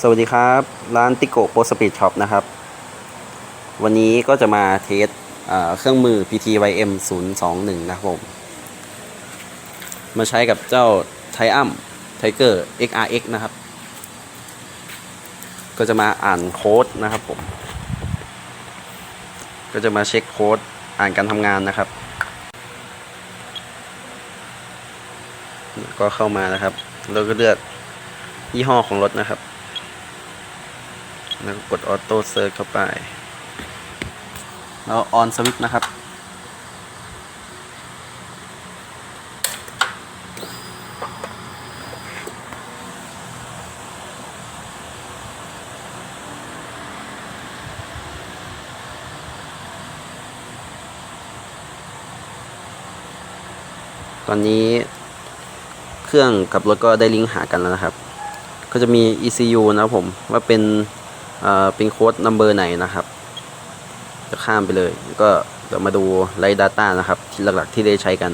สวัสดีครับ ร้านติโกโปสปีดช็อปนะครับ วันนี้ก็จะมาเทสเอ่อเครื่องมือ PTYM 021 นะครับผม มาใช้กับเจ้าไทอัมไทเกอร์ XRX นะครับ ก็จะมาอ่านโค้ดนะครับผม ก็จะมาเช็คโค้ดอ่านการทำงานนะครับ ก็เข้ามานะครับ แล้วก็เลือกยี่ห้อของรถนะครับ แล้วก็กดออโต้เซิร์ชเข้าไป แล้วออนสวิตนะครับตอนนี้เครื่องกับรถก็ได้ลิงก์หากันแล้วนะครับ ก็จะมี ECU นะครับผมว่าเป็น เอ่อเป็นโค้ดนัมเบอร์ไหนนะครับ จะข้ามไปเลย ก็เดี๋ยวมาดูไลท์ Data นะครับ ที่หลักๆที่ได้ใช้กัน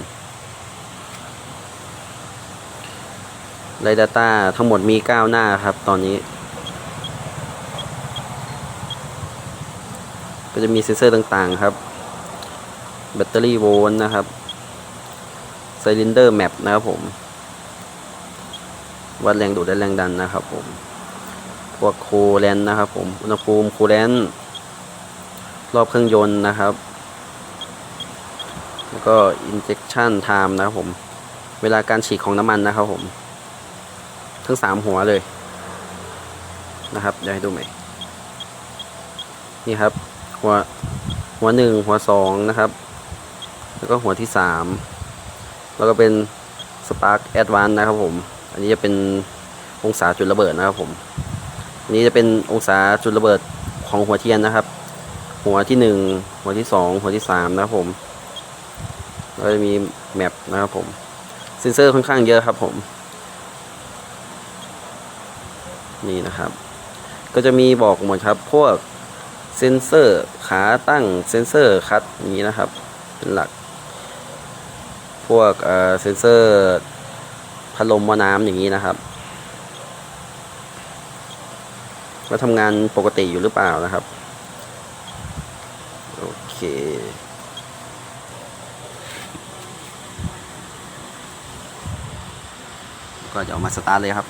ไลท์ Data ทั้งหมดมี 9 หน้าครับ ตอนนี้ ก็จะมีเซนเซอร์ต่างๆครับ แบตเตอรี่โวลต์นะครับไซลินเดอร์แมปนะครับผม วัดแรงดูดและแรงดันนะครับผม พวกคูลแลนนะครับผมอุณหภูมิคูลแลนรอบเครื่องยนต์นะครับ แล้วก็ injection time นะครับผม เวลาการฉีดของน้ำมันนะครับผม ทั้งสามหัวเลยนะครับเดี๋ยวให้ดูใหม่นี่ครับ หัวหัวหนึ่งหัวสองนะครับ แล้วก็หัวที่สามแล้วก็เป็น Spark Advance นะครับผม อันนี้จะเป็นองศาจุดระเบิดนะครับผม อันนี้จะเป็นองศาจุดระเบิดของหัวเทียนนะครับ หัวที่หนึ่งหัวที่สองหัวที่สามนะครับผมแล้วก็จะมีแมปนะครับผมเซนเซอร์ค่อนข้างเยอะครับผม นี่นะครับ ก็จะมีบอกหมดครับพวกเซนเซอร์ขาตั้งเซนเซอร์คัดอย่างนี้นะครับ เป็นหลัก พวกเออเซนเซอร์พัดลมว่าน้ำอย่างนี้นะครับ ว่าทำงานปกติอยู่หรือเปล่านะครับ โอเคก็จะเอามาสตาร์ทเลยครับ